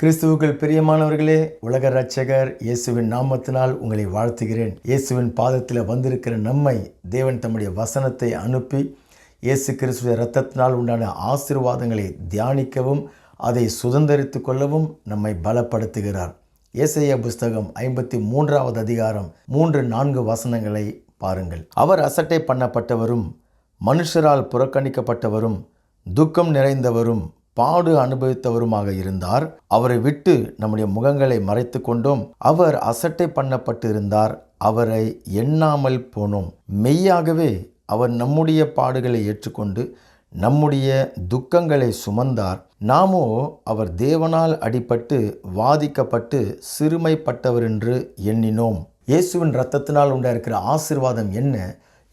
கிறிஸ்துவுக்குள் பிரியமானவர்களே உலக ரட்சகர் இயேசுவின் நாமத்தினால் உங்களை வாழ்த்துகிறேன். இயேசுவின் பாதத்தில் வந்திருக்கிற நம்மை தேவன் தம்முடைய வசனத்தை அனுப்பி இயேசு கிறிஸ்துவ இரத்தத்தினால் உண்டான ஆசீர்வாதங்களை தியானிக்கவும் அதை சுதந்திரித்து கொள்ளவும் நம்மை பலப்படுத்துகிறார். இயேசைய புஸ்தகம் ஐம்பத்தி மூன்றாவது அதிகாரம் மூன்று நான்கு வசனங்களை பாருங்கள். அவர் அசட்டை பண்ணப்பட்டவரும் மனுஷரால் புறக்கணிக்கப்பட்டவரும் துக்கம் நிறைந்தவரும் பாடு அனுபவித்தவருமாக இருந்தார். அவரை விட்டு நம்முடைய முகங்களை மறைத்து கொண்டோம். அவர் அசட்டை பண்ணப்பட்டு இருந்தார் அவரை எண்ணாமல் போனோம். மெய்யாகவே அவர் நம்முடைய பாடுகளை ஏற்றுக்கொண்டு நம்முடைய துக்கங்களை சுமந்தார். நாமோ அவர் தேவனால் அடிபட்டு வாதிக்கப்பட்டு சிறுமைப்பட்டவர் என்று எண்ணினோம். இயேசுவின் இரத்தத்தினால் உண்டாயிருக்கிற ஆசிர்வாதம் என்ன?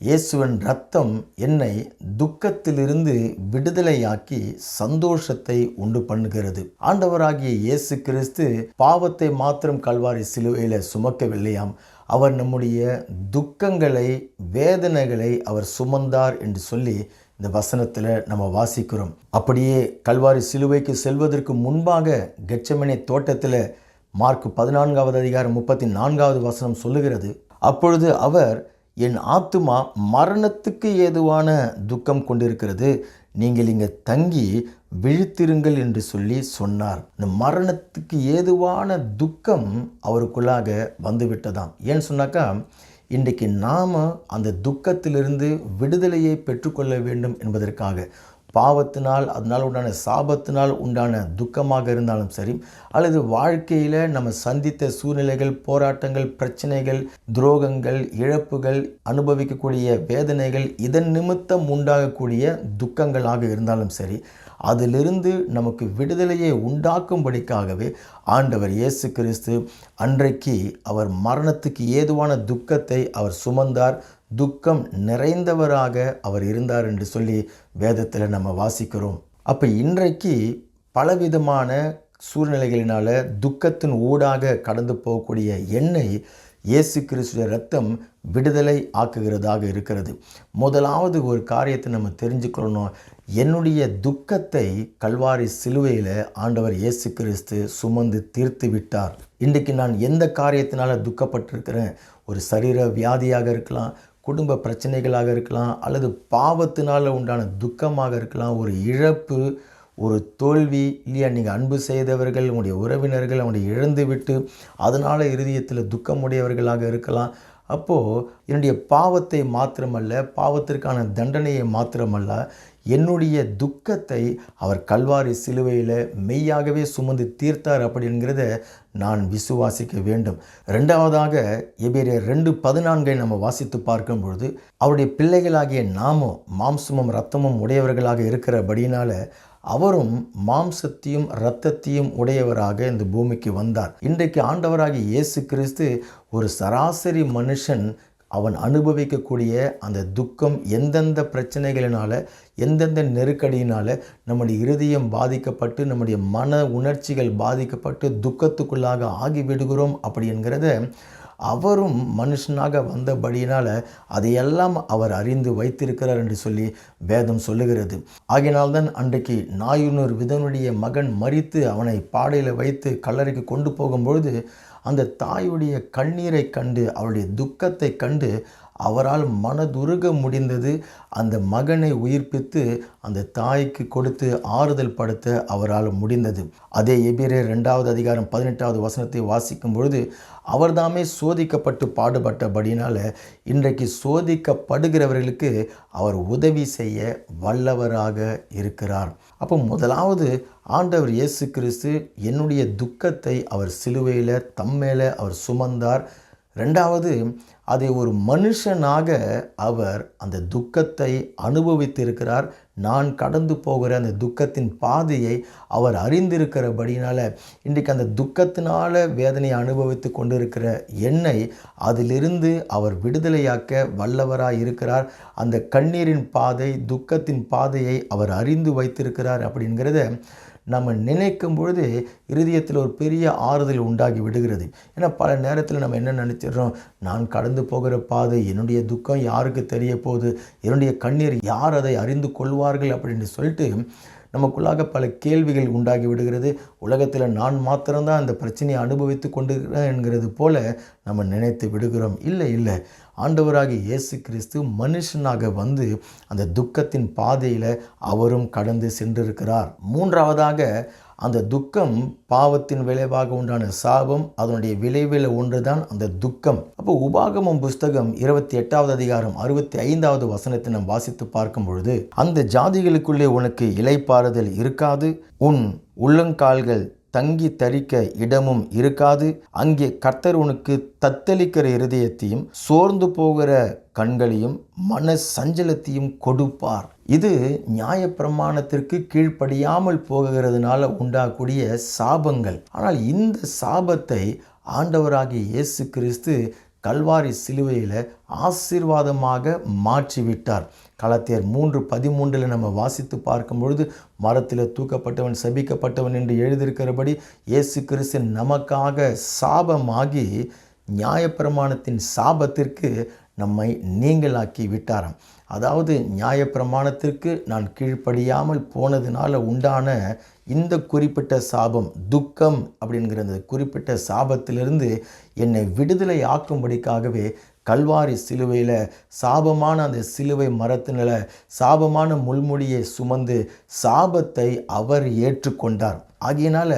இயேசுவின் ரத்தம் என்னை துக்கத்திலிருந்து விடுதலையாக்கி சந்தோஷத்தை உண்டு பண்ணுகிறது. ஆண்டவராகிய இயேசு கிறிஸ்து பாவத்தை மாத்திரம் கல்வாரி சிலுவையில் சுமக்கவில்லையாம். அவர் நம்முடைய துக்கங்களை வேதனைகளை அவர் சுமந்தார் என்று சொல்லி இந்த வசனத்தில் நம்ம வாசிக்கிறோம். அப்படியே கல்வாரி சிலுவைக்கு செல்வதற்கு முன்பாக கெச்சமனை தோட்டத்தில் மார்க் பதினான்காவது அதிகாரம் முப்பத்தி நான்காவது வசனம் சொல்லுகிறது. அப்பொழுது அவர் என் ஆத்துமா மரணத்துக்கு ஏதுவான துக்கம் கொண்டிருக்கிறது. நீங்கள் இங்கே தங்கி விழித்திருங்கள் என்று சொல்லி சொன்னார். இந்த மரணத்துக்கு ஏதுவான துக்கம் அவருக்குள்ளாக வந்துவிட்டதாம். ஏன்னு சொன்னாக்கா இன்றைக்கு நாம் அந்த துக்கத்திலிருந்து விடுதலையை பெற்றுக்கொள்ள வேண்டும் என்பதற்காக. பாவத்தினால் அதனால் உண்டான சாபத்தினால் உண்டான துக்கமாக இருந்தாலும் சரி அல்லது வாழ்க்கையில் நம்ம சந்தித்த சூழ்நிலைகள் போராட்டங்கள் பிரச்சனைகள் துரோகங்கள் இழப்புகள் அனுபவிக்கக்கூடிய வேதனைகள் இதன் நிமித்தம் உண்டாகக்கூடிய துக்கங்களாக இருந்தாலும் சரி அதிலிருந்து நமக்கு விடுதலையை உண்டாக்கும்படிக்காகவே ஆண்டவர் இயேசு கிறிஸ்து அன்றைக்கு அவர் மரணத்துக்கு ஏதுவான துக்கத்தை அவர் சுமந்தார் துக்கம் நிறைந்தவராக அவர் இருந்தார் என்று சொல்லி வேதத்தில் நம்ம வாசிக்கிறோம். அப்போ இன்றைக்கு பலவிதமான சூழ்நிலைகளினால துக்கத்தின் ஊடாக கடந்து போகக்கூடிய எண்ணெய் இயேசு கிறிஸ்துவ ரத்தம் விடுதலை ஆக்குகிறதாக இருக்கிறது. முதலாவது ஒரு காரியத்தை நம்ம தெரிஞ்சுக்கணும் என்னுடைய துக்கத்தை கல்வாரி சிலுவையில் ஆண்டவர் இயேசு கிறிஸ்து சுமந்து தீர்த்து விட்டார். இன்றைக்கு நான் எந்த காரியத்தினால் துக்கப்பட்டிருக்கிறேன்? ஒரு சரீர வியாதியாக இருக்கலாம் குடும்ப பிரச்சனைகளாக இருக்கலாம் அல்லது பாவத்தினால் உண்டான துக்கமாக இருக்கலாம் ஒரு இழப்பு ஒரு தோல்வி இல்லையா நீங்கள் அன்பு செய்தவர்கள் உங்களுடைய உறவினர்கள் அவங்களுடைய இழந்து விட்டு அதனால் இருதயத்தில் துக்கமுடையவர்களாக இருக்கலாம். அப்போது என்னுடைய பாவத்தை மாத்திரமல்ல பாவத்திற்கான தண்டனையை மாத்திரமல்ல என்னுடைய துக்கத்தை அவர் கல்வாரி சிலுவையில் மெய்யாகவே சுமந்து தீர்த்தார் அப்படிங்கிறத நான் விசுவாசிக்க வேண்டும். ரெண்டாவதாக எபேரியர் ரெண்டு பதினான்கை நம்ம வாசித்து பார்க்கும் பொழுது அவருடைய பிள்ளைகளாகிய நாமும் மாம்சமும் ரத்தமும் உடையவர்களாக இருக்கிறபடினால அவரும் மாம்சத்தையும் இரத்தத்தையும் உடையவராக இந்த பூமிக்கு வந்தார். இன்றைக்கு ஆண்டவராகிய இயேசு கிறிஸ்து ஒரு சராசரி மனுஷன் அவன் அனுபவிக்கக்கூடிய அந்த துக்கம் எந்தெந்த பிரச்சனைகளினால் எந்தெந்த நெருக்கடியினால் நம்முடைய இருதயம் பாதிக்கப்பட்டு நம்முடைய மன உணர்ச்சிகள் பாதிக்கப்பட்டு துக்கத்துக்குள்ளாக ஆகிவிடுகிறோம் அப்படி என்கிறத அவரும் மனுஷனாக வந்தபடியினால் அதையெல்லாம் அவர் அறிந்து வைத்திருக்கிறார் என்று சொல்லி வேதம் சொல்லுகிறது. ஆகினால்தான் அன்றைக்கு நாயுனூர் விதனுடைய மகன் மறித்து அவனை பாடையில் வைத்து கல்லறைக்கு கொண்டு போகும்பொழுது அந்த தாயுடைய கண்ணீரை கண்டு அவளுடைய துக்கத்தை கண்டு அவரால் மனதுருக முடிந்தது. அந்த மகனை உயிர்ப்பித்து அந்த தாய்க்கு கொடுத்து ஆறுதல் படுத்த அவரால் முடிந்தது. அதே எபிரே ரெண்டாவது அதிகாரம் பதினெட்டாவது வசனத்தை வாசிக்கும் பொழுது அவர்தாமே சோதிக்கப்பட்டு பாடுபட்டபடினால் இன்றைக்கு சோதிக்கப்படுகிறவர்களுக்கு அவர் உதவி செய்ய வல்லவராக இருக்கிறார். அப்போ முதலாவது ஆண்டவர் இயேசு கிறிஸ்து என்னுடைய துக்கத்தை அவர் சிலுவையில் தம்மேல அவர் சுமந்தார். ரெண்டாவது அதை ஒரு மனுஷனாக அவர் அந்த துக்கத்தை அனுபவித்திருக்கிறார். நான் கடந்து போகிற அந்த துக்கத்தின் பாதையை அவர் அறிந்திருக்கிறபடினால் இன்றைக்கு அந்த துக்கத்தினால் வேதனையை அனுபவித்து கொண்டிருக்கிற என்னை அதிலிருந்து அவர் விடுதலையாக்க வல்லவராக இருக்கிறார். அந்த கண்ணீரின் பாதை துக்கத்தின் பாதையை அவர் அறிந்து வைத்திருக்கிறார் அப்படிங்கிறத நம்ம நினைக்கும் பொழுது இருதயத்தில் ஒரு பெரிய ஆறுதல் உண்டாகி விடுகிறது. ஏன்னா பல நேரத்தில் நம்ம என்ன நினச்சிடுறோம்? நான் கடந்து போகிற பாதை என்னுடைய துக்கம் யாருக்கு தெரிய போகுது? என்னுடைய கண்ணீர் யார் அதை அறிந்து கொள்வார்கள்? அப்படின்னு சொல்லிட்டு நமக்குள்ளாக பல கேள்விகள் உண்டாகி விடுகிறது. உலகத்தில் நான் மாத்திரம்தான் அந்த பிரச்சனையை அனுபவித்து கொண்டிருக்கிறேன் என்கிறது போல நம்ம நினைத்து விடுகிறோம். இல்லை இல்லை. ஆண்டவராகி இயேசு கிறிஸ்து மனுஷனாக வந்து அந்த துக்கத்தின் பாதையில் அவரும் கடந்து சென்றிருக்கிறார். மூன்றாவதாக அந்த துக்கம் பாவத்தின் விளைவாக உண்டான சாபம் அதனுடைய விளைவில் ஒன்றுதான் அந்த துக்கம். அப்போ உபாகமம் புஸ்தகம் இருபத்தி எட்டாவது அதிகாரம் அறுபத்தி ஐந்தாவது வசனத்தை நாம் வாசித்து பார்க்கும் பொழுது அந்த ஜாதிகளுக்குள்ளே உனக்கு இலைப்பாறுதல் இருக்காது உன் உள்ளங்கால்கள் தங்கி தரிக்க இடமும் இருக்காது அங்கே கர்த்தர் உனக்கு தத்தளிக்கிற இருதயத்தையும் சோர்ந்து போகிற கண்களையும் மன சஞ்சலத்தையும் கொடுப்பார். இது நியாயப்பிரமாணத்திற்கு கீழ்ப்படியாமல் போகிறதுனால உண்டாகக்கூடிய சாபங்கள். ஆனால் இந்த சாபத்தை ஆண்டவராகிய இயேசு கிறிஸ்து கல்வாரி சிலுவையில் ஆசீர்வாதமாக மாற்றிவிட்டார். கலத்தியர் மூன்று பதிமூன்றில் நம்ம வாசித்து பார்க்கும் பொழுது மரத்தில் தூக்கப்பட்டவன் சபிக்கப்பட்டவன் என்று எழுதியிருக்கிறபடி இயேசு கிறிஸ்து நமக்காக சாபமாகி நியாயப்பிரமாணத்தின் சாபத்திற்கு நம்மை நீங்களாக்கி விட்டாராம். அதாவது நியாயப்பிரமாணத்திற்கு நான் கீழ்ப்படியாமல் போனதுனால உண்டான இந்த குறிப்பிட்ட சாபம் துக்கம் அப்படிங்கிற அந்த குறிப்பிட்ட சாபத்திலிருந்து என்னை விடுதலை ஆக்கும்படிக்காகவே கல்வாரி சிலுவையில் சாபமான அந்த சிலுவை மரத்தினில் சாபமான முள்முடியை சுமந்து சாபத்தை அவர் ஏற்றுக்கொண்டார். ஆகையினால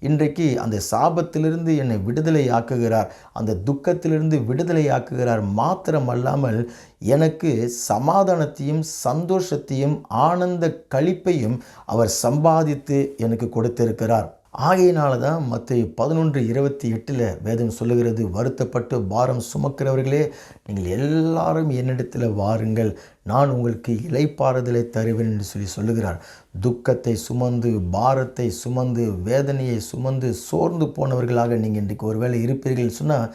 இன்றைக்கு அந்த சாபத்திலிருந்து என்னை விடுதலை ஆக்குகிறார் அந்த துக்கத்திலிருந்து விடுதலை ஆக்குகிறார் மாத்திரமல்லாமல் எனக்கு சமாதானத்தையும் சந்தோஷத்தையும் ஆனந்த களிப்பையும் அவர் சம்பாதித்து எனக்கு கொடுத்திருக்கிறார். ஆகையினால தான் மற்ற பதினொன்று இருபத்தி எட்டில் வேதம் சொல்லுகிறது வருத்தப்பட்டு பாரம் சுமக்கிறவர்களே நீங்கள் எல்லாரும் என்னிடத்தில் வாருங்கள். நான் உங்களுக்கு இலைப்பாறுதலை தருவேன் என்று சொல்லி சொல்லுகிறார். துக்கத்தை சுமந்து பாரத்தை சுமந்து வேதனையை சுமந்து சோர்ந்து போனவர்களாக நீங்கள் இன்றைக்கு ஒருவேளை இருப்பீர்கள் சொன்னால்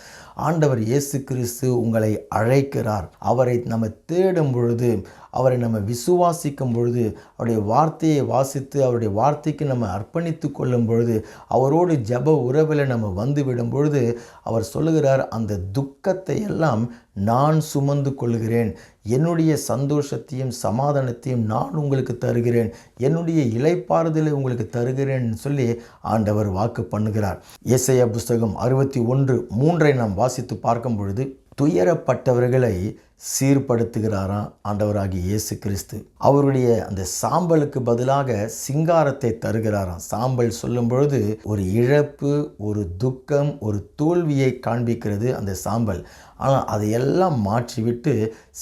ஆண்டவர் இயேசு கிறிஸ்து உங்களை அழைக்கிறார். அவரை நம்ம தேடும் பொழுது அவரை நம்ம விசுவாசிக்கும் பொழுது அவருடைய வார்த்தையை வாசித்து அவருடைய வார்த்தைக்கு நம்ம அர்ப்பணித்து கொள்ளும் பொழுது அவரோடு ஜப உறவில் நம்ம வந்துவிடும் பொழுது அவர் சொல்லுகிறார் அந்த துக்கத்தை எல்லாம் நான் சுமந்து கொள்கிறேன். என்னுடைய சந்தோஷத்தையும் சமாதானத்தையும் நான் உங்களுக்கு தருகிறேன். என்னுடைய இலைப்பாறுதலை உங்களுக்கு தருகிறேன் சொல்லி ஆண்டவர் வாக்கு பண்ணுகிறார். இசைய புஸ்தகம் அறுபத்தி ஒன்று மூன்றை நாம் வாசித்து பார்க்கும் பொழுது துயரப்பட்டவர்களை சீர்படுத்துகிறாராம் ஆண்டவராகி இயேசு கிறிஸ்து. அவருடைய அந்த சாம்பலுக்கு பதிலாக சிங்காரத்தை தருகிறாராம். சாம்பல் சொல்லும் பொழுது ஒரு இழப்பு ஒரு துக்கம் ஒரு தோல்வியை காண்பிக்கிறது அந்த சாம்பல். ஆனால் அதையெல்லாம் மாற்றிவிட்டு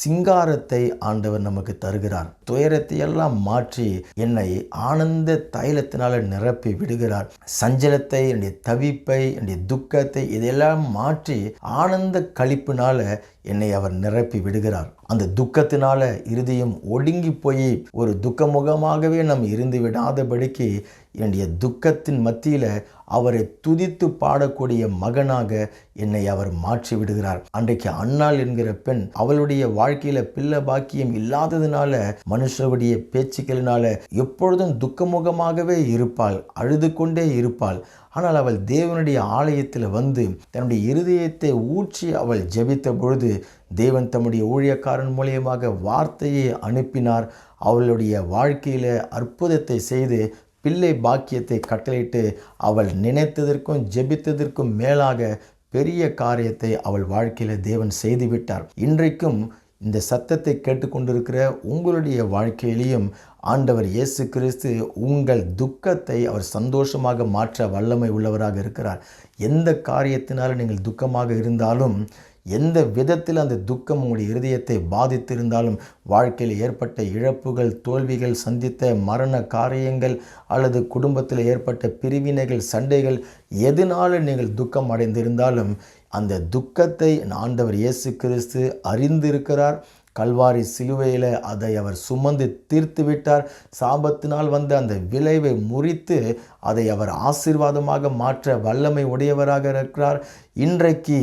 சிங்காரத்தை ஆண்டவர் நமக்கு தருகிறார். துயரத்தை எல்லாம் மாற்றி என்னை ஆனந்த தைலத்தினால் நிரப்பி விடுகிறார். சஞ்சலத்தை என்னுடைய தவிப்பை என்னுடைய துக்கத்தை இதையெல்லாம் மாற்றி ஆனந்த கழிப்பினால் என்னை அவர் நிரப்பி விடுகிறார். அந்த துக்கத்தினால இறுதியும் ஒடுங்கி போய் ஒரு துக்கமுகமாகவே நம் இருந்து விடாதபடிக்கு என்னுடைய துக்கத்தின் மத்தியில் அவரை துதித்து பாடக்கூடிய மகனாக என்னை அவர் மாற்றி விடுகிறார். அன்றைக்கு அன்னாள் என்கிற பெண் அவளுடைய வாழ்க்கையில பிள்ளை பாக்கியம் இல்லாததுனால மனுஷருடைய பேச்சுக்களினால எப்பொழுதும் துக்கமுகமாகவே இருப்பாள் அழுது கொண்டே இருப்பாள். ஆனால் அவள் தேவனுடைய ஆலயத்தில் வந்து தன்னுடைய இருதயத்தை ஊற்றி அவள் ஜெபித்த பொழுது தேவன் தம்முடைய ஊழியக்காரன் மூலியமாக வார்த்தையை அனுப்பினார். அவளுடைய வாழ்க்கையில் அற்புதத்தை செய்து பிள்ளை பாக்கியத்தை கட்டளையிட்டு அவள் நினைத்ததற்கும் ஜெபித்ததற்கும் மேலாக பெரிய காரியத்தை அவள் வாழ்க்கையில் தேவன் செய்துவிட்டார். இன்றைக்கும் இந்த சத்தத்தை கேட்டுக்கொண்டிருக்கிற உங்களுடைய வாழ்க்கையிலையும் ஆண்டவர் இயேசு கிறிஸ்து உங்கள் துக்கத்தை அவர் சந்தோஷமாக மாற்ற வல்லமை உள்ளவராக இருக்கிறார். எந்த காரியத்தினாலும் நீங்கள் துக்கமாக இருந்தாலும் எந்த விதத்தில் அந்த துக்கம் உங்களுடைய இருதயத்தை பாதித்திருந்தாலும் வாழ்க்கையில் ஏற்பட்ட இழப்புகள் தோல்விகள் சந்தித்த மரண காரியங்கள் அல்லது குடும்பத்தில் ஏற்பட்ட பிரிவினைகள் சண்டைகள் எதனால நீங்கள் துக்கம் அடைந்திருந்தாலும் அந்த துக்கத்தை ஆண்டவர் இயேசு கிறிஸ்து அறிந்திருக்கிறார். கல்வாரி சிலுவையில் அதை அவர் சுமந்து தீர்த்து விட்டார் சாபத்தினால் வந்த அந்த விளைவை முறித்து அதை அவர் ஆசீர்வாதமாக மாற்ற வல்லமை உடையவராக இருக்கிறார். இன்றைக்கு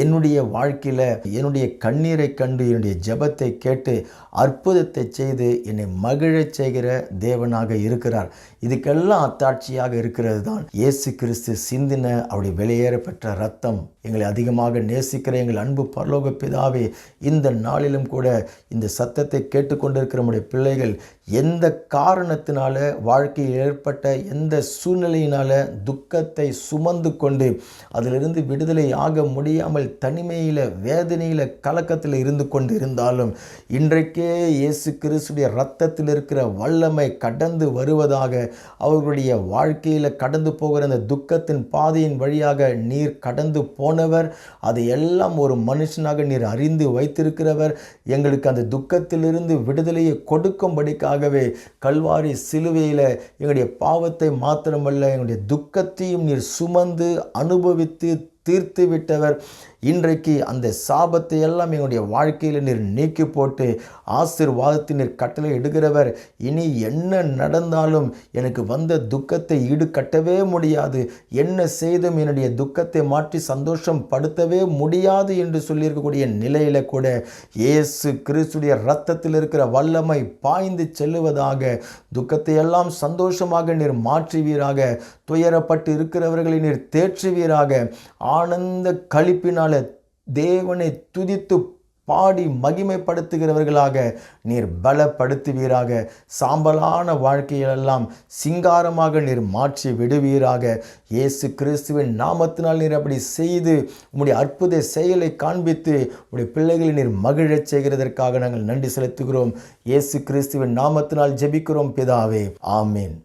என்னுடைய வாழ்க்கையில் என்னுடைய கண்ணீரை கண்டு என்னுடைய ஜெபத்தை கேட்டு அற்புதத்தை செய்து என்னை மகிழச் செய்கிற தேவனாக இருக்கிறார். இதுக்கெல்லாம் அத்தாட்சியாக இருக்கிறது தான் இயேசு கிறிஸ்து சிந்தின அவருடைய வெளியேறப்பெற்ற ரத்தம் எங்களை அதிகமாக நேசிக்கிற எங்கள் அன்பு பரலோக பிதாவே இந்த நாளிலும் கூட இந்த சத்தத்தை கேட்டுக்கொண்டிருக்கிற நம்முடைய பிள்ளைகள் எந்த காரணத்தினால வாழ்க்கையில் ஏற்பட்ட எந்த சூழ்நிலையினால துக்கத்தை சுமந்து கொண்டு அதிலிருந்து விடுதலை ஆக முடியாமல் தனிமையில் வேதனையில் கலக்கத்தில் இருந்து கொண்டு இருந்தாலும் இன்றைக்கே இயேசு கிறிஸ்துடைய ரத்தத்தில் இருக்கிற வல்லமை கடந்து வருவதாக அவர்களுடைய வாழ்க்கையில் கடந்து போகிற அந்த துக்கத்தின் பாதையின் வழியாக நீர் கடந்து போனவர் அதை எல்லாம் ஒரு மனுஷனாக நீர் அறிந்து வைத்திருக்கிறவர். எங்களுக்கு அந்த துக்கத்திலிருந்து விடுதலையை ஆகவே கல்வாரி சிலுவையில் எங்களுடைய பாவத்தை மாத்திரமல்ல எங்களுடைய துக்கத்தையும் நீர் சுமந்து அனுபவித்து தீர்த்து விட்டவர். இன்றைக்கு அந்த சாபத்தை எல்லாம் எங்களுடைய வாழ்க்கையில் நீர் நீக்கி போட்டு ஆசிர்வாதத்தை நீர் கட்டளை எடுக்கிறவர் இனி என்ன நடந்தாலும் எனக்கு வந்த துக்கத்தை ஈடுகட்டவே முடியாது. என்ன செய்தும் என்னுடைய துக்கத்தை மாற்றி சந்தோஷம் படுத்தவே முடியாது என்று சொல்லியிருக்கக்கூடிய நிலையில் கூட இயேசு கிறிஸ்துடைய ரத்தத்தில் இருக்கிற வல்லமை பாய்ந்து செல்லுவதாக துக்கத்தை எல்லாம் சந்தோஷமாக நீர் மாற்றுவீராக துயரப்பட்டு இருக்கிறவர்களை நீர் தேற்றுவீராக ஆனந்த கழிப்பினால தேவனை துதித்து பாடி மகிமைப்படுத்துகிறவர்களாக நீர் பலப்படுத்துவீராக. சாம்பலான வாழ்க்கையிலெல்லாம் சிங்காரமாக நீர் மாற்றி விடுவீராக. இயேசு கிறிஸ்துவின் நாமத்தினால் நீர் அப்படி செய்து உம்முடைய அற்புத செயலை காண்பித்து உடைய பிள்ளைகளை நீர் மகிழச் செய்கிறதற்காக நாங்கள் நன்றி செலுத்துகிறோம். இயேசு கிறிஸ்துவின் நாமத்தினால் ஜெபிக்கிறோம் பிதாவே. ஆமீன்.